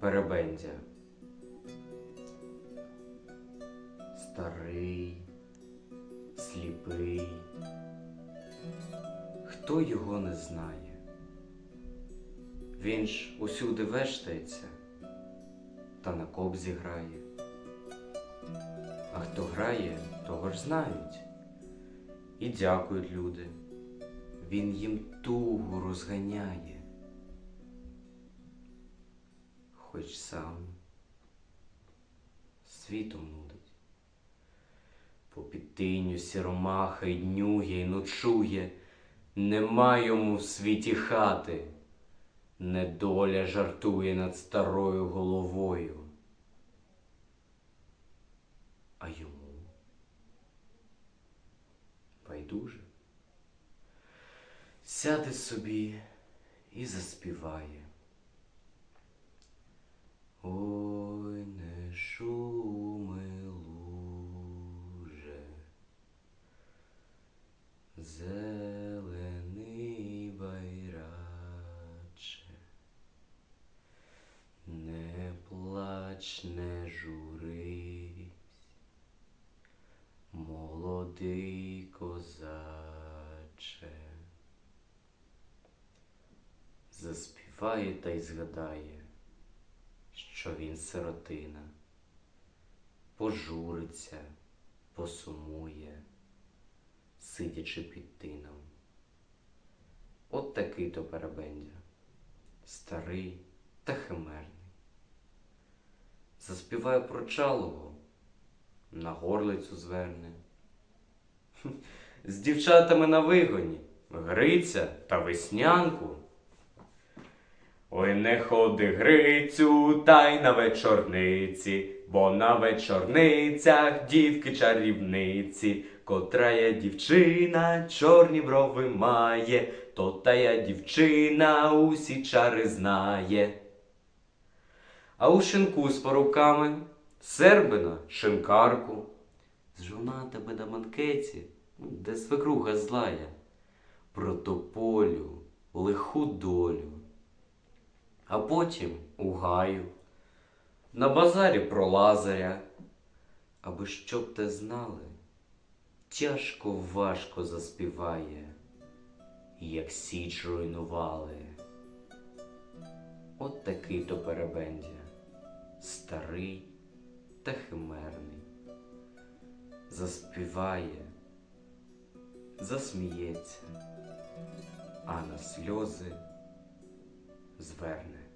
Перебендя. Старий, сліпий. Хто його не знає? Він ж усюди вештається та на кобзі грає. А хто грає, того ж знають. І дякують люди. Він їм тугу розганяє. Хоч сам світом нудить. По підтиню сіромаха й днює й ночує, нема йому в світі хати, недоля жартує над старою головою. А йому байдуже. Сяде собі і заспіває. Ой, не шуми луже, зелений байраче, не плач, не журись, молодий козаче. Заспіває та й згадає, що він сиротина, пожуриться, посумує, сидячи під тином. От такий то перебендя, старий та химерний. Заспіває про чалого, на горлицю зверне. З дівчатами на вигоні, Гриця та веснянку. Ой, не ходи Грицю, та й на вечорниці, бо на вечорницях дівки чарівниці, котрая дівчина чорні брови має, то тая дівчина усі чари знає. А у шинку з поруками сербина шинкарку, з жонатами на банкеті, де свекруха злая, про тополю, лиху долю а потім у гаю, на базарі про Лазаря. Аби щоб те знали, тяжко важко заспіває, як січ руйнували. От такий то перебендя, старий та химерний, заспіває, засміється, а на сльози зверне.